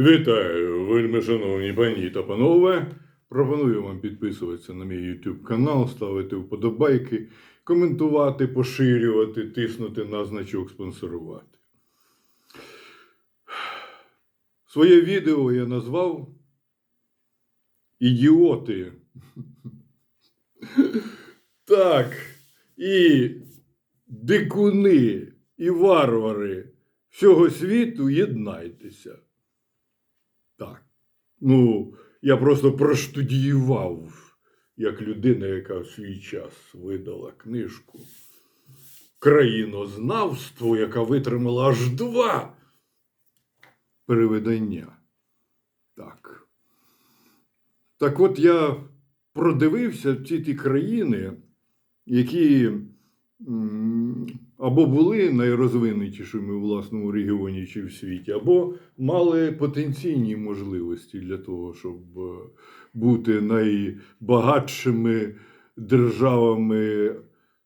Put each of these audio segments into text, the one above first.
Вітаю, вельми шановні пані та панове. Пропоную вам підписуватися на мій YouTube канал, ставити вподобайки, коментувати, поширювати, тиснути на значок спонсорувати. Своє відео я назвав Ідіоти. Так, і дикуни, і варвари всього світу єднайтеся. Так. Ну, я просто проштудіював, як людина, яка в свій час видала книжку Країнознавство, яка витримала аж два перевидання. Так. Так от я продивився ці ті країни, які або були найрозвинутішими у власному регіоні чи в світі, або мали потенційні можливості для того, щоб е, бути найбагатшими державами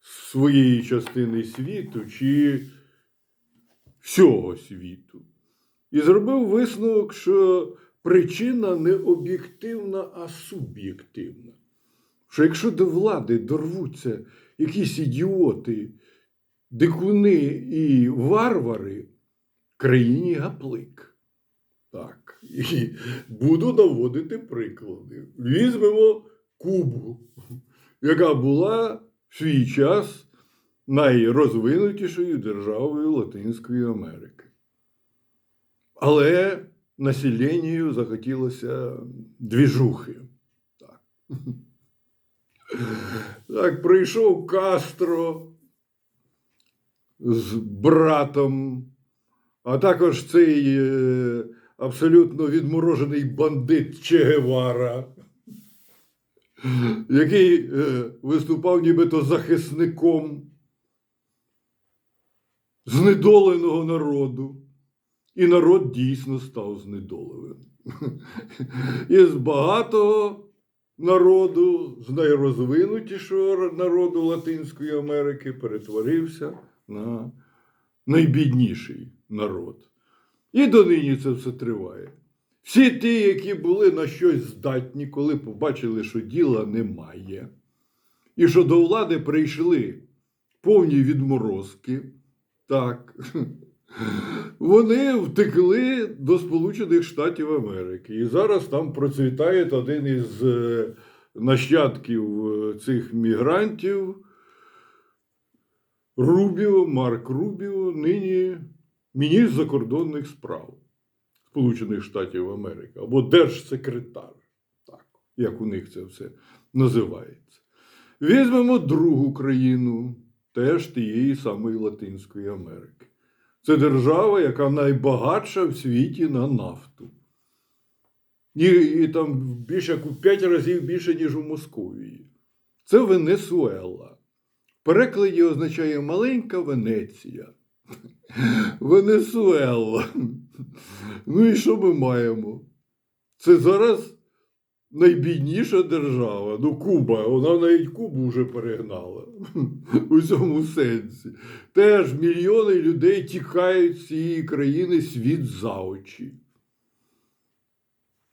своєї частини світу чи всього світу. І зробив висновок, що причина не об'єктивна, а суб'єктивна. Що якщо до влади дорвуться якісь ідіоти, дикуни і варвари, країні гаплик. Так. І буду наводити приклади. Візьмемо Кубу, яка була в свій час найрозвинутішою державою Латинської Америки. Але населенню захотілося двіжухи. Так. Так, прийшов Кастро з братом, а також цей е, абсолютно відморожений бандит Че Гевара, який е, виступав нібито захисником знедоленого народу. І народ дійсно став знедоленим. Із багатого народу, з найрозвинутішого народу Латинської Америки перетворився на найбідніший народ. І донині це все триває. Всі ті, які були на щось здатні, коли побачили, що діла немає, і що до влади прийшли повні відморозки, так, вони втекли до Сполучених Штатів Америки. І зараз там процвітає один із е, нащадків е, цих мігрантів. Рубіо, Марк Рубіо, нині міністр закордонних справ Сполучених Штатів Америки або держсекретар, так, як у них це все називається. Візьмемо другу країну, теж тієї самої Латинської Америки. Це держава, яка найбагатша в світі на нафту. І, і там більше як у 5 разів більше, ніж у Московії. Це Венесуела. Перекладі означає маленька Венеція. Венесуела. Ну і що ми маємо? Це зараз найбідніша держава. Ну, Куба, вона навіть Кубу вже перегнала у цьому сенсі. Теж мільйони людей тікають з цієї країни світ за очі.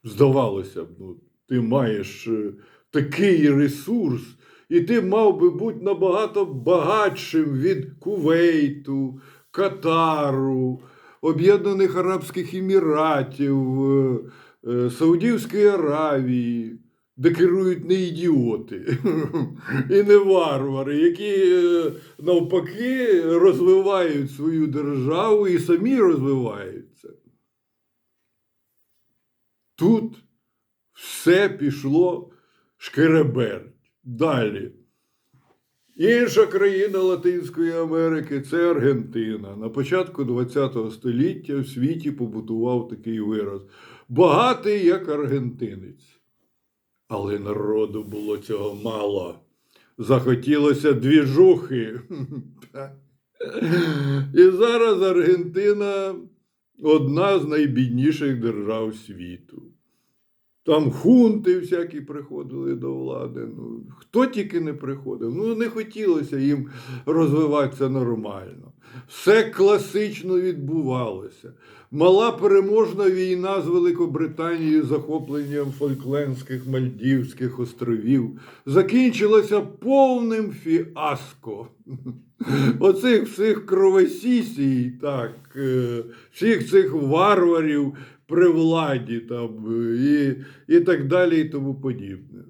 Здавалося б, ну, ти маєш е, такий ресурс, і ти мав би бути набагато багатшим від Кувейту, Катару, Об'єднаних Арабських Еміратів, е, е, Саудівської Аравії, де керують не ідіоти і не варвари, які е, навпаки розвивають свою державу і самі розвиваються. Тут все пішло шкереберть. Далі. Інша країна Латинської Америки це Аргентина. На початку ХХ століття в світі побутував такий вираз: багатий як аргентинець. Але народу було цього мало. Захотілося двіжухи. І зараз Аргентина одна з найбідніших держав світу. Там хунти всякі приходили до влади. Ну, хто тільки не приходив. Ну, не хотілося їм розвиватися нормально. Все класично відбувалося. Мала переможна війна з Великобританією захопленням Фольклендських Мальдівських островів закінчилася повним фіаско. Оцих всіх кровосісій, так, е, всіх цих варварів при владі там, е, і, і так далі, і тому подібне.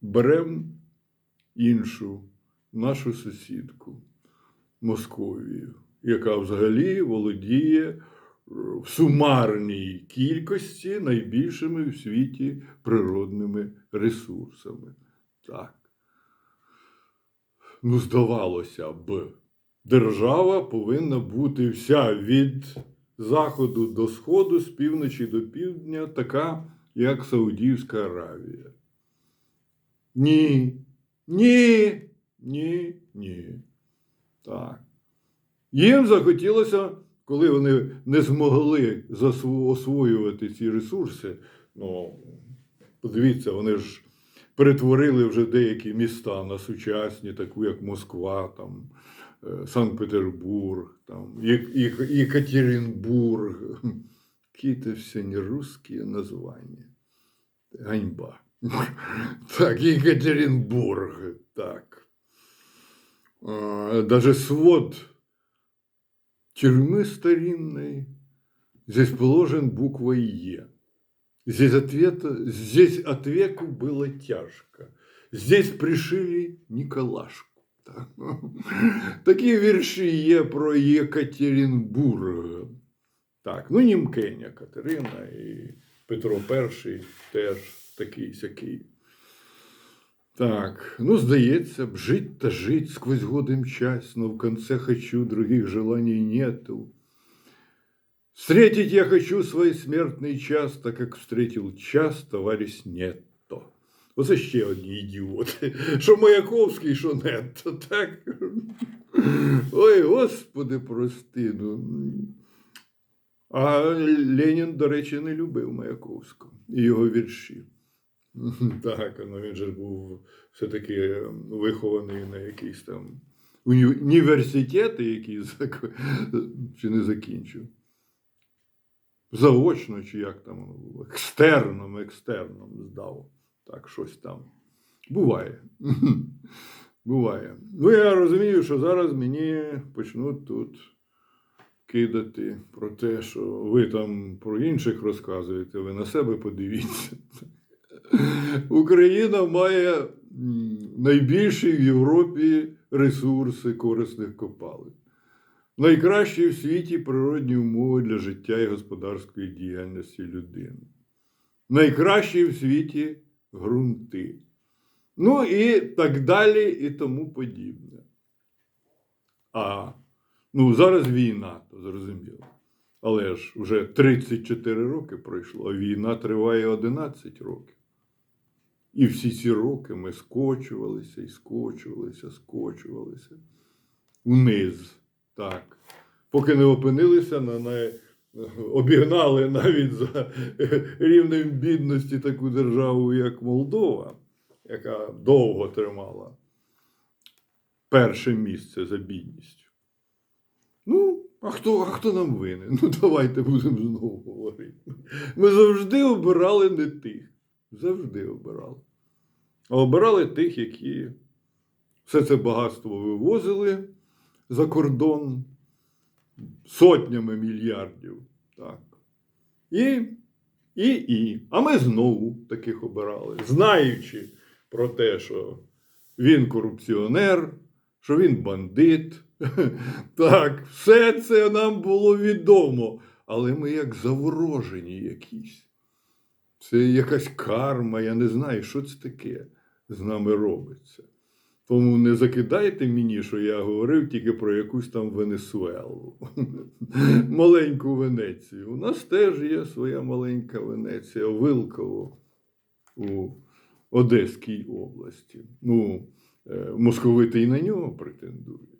Беремо іншу нашу сусідку Московію, яка взагалі володіє е, в сумарній кількості найбільшими в світі природними ресурсами. Так. Ну, здавалося б, держава повинна бути вся від заходу до сходу, з півночі до півдня, така, як Саудівська Аравія. Ні, ні, ні, ні. Так. Їм захотілося, коли вони не змогли освоювати ці ресурси, ну, подивіться, вони ж перетворили вже деякі міста на сучасні, таку як Москва, там, Санкт-Петербург, там, Екатеринбург. Какие-то все не русские названия. Ганьба. Так, Екатеринбург, так. А, Даже свод тюрьмы старинной здесь положен буквой Е. Здесь, ответа, здесь от веку было тяжко. Здесь пришили Николашку. Так. Такі вірші є про Єкатеринбург. Так, ну Німкеня Катерина і Петро І теж такий сякий. Так, ну, здається б, жить та жить сквозь годы мчась, но в конце хочу, других желаний нету. Встретить я хочу свой смертный час, так как встретил час товарищ Нетто. Оце ще одні ідіоти. Що Маяковський, що Нетто, так? Ой, господи, прости. Ну. А Ленін, до речі, не любив Маяковського і його вірші. Так, ну він же був все-таки вихований на якийсь там уні- університети, які чи не закінчив. Заочно, чи як там воно було, екстерном, екстерном здав. Так, щось там. Буває. Буває. Ну, я розумію, що зараз мені почнуть тут кидати про те, що ви там про інших розказуєте, ви на себе подивіться. Україна має найбільші в Європі ресурси корисних копалин. Найкращі в світі природні умови для життя і господарської діяльності людини. Найкращі в світі ґрунти. Ну і так далі, і тому подібне. А ну, зараз війна, то зрозуміло. Але ж вже 34 роки пройшло, а війна триває 11 років. І всі ці роки ми скочувалися і скочувалися, скочувалися вниз. Так. Поки не опинилися на най... обігнали навіть за рівнем бідності таку державу, як Молдова, яка довго тримала перше місце за бідністю. Ну, а хто, а хто нам винен? Ну, давайте будемо знову говорити. Ми завжди обирали не тих. Завжди обирали. А обирали тих, які все це багатство вивозили за кордон сотнями мільярдів. Так. І, і, і. А ми знову таких обирали, знаючи про те, що він корупціонер, що він бандит. Так, все це нам було відомо, але ми як заворожені якісь. Це якась карма, я не знаю, що це таке з нами робиться. Тому не закидайте мені, що я говорив тільки про якусь там Венесуелу, маленьку Венецію. У нас теж є своя маленька Венеція, Вилково у Одеській області. Ну, е, московити і на нього претендують.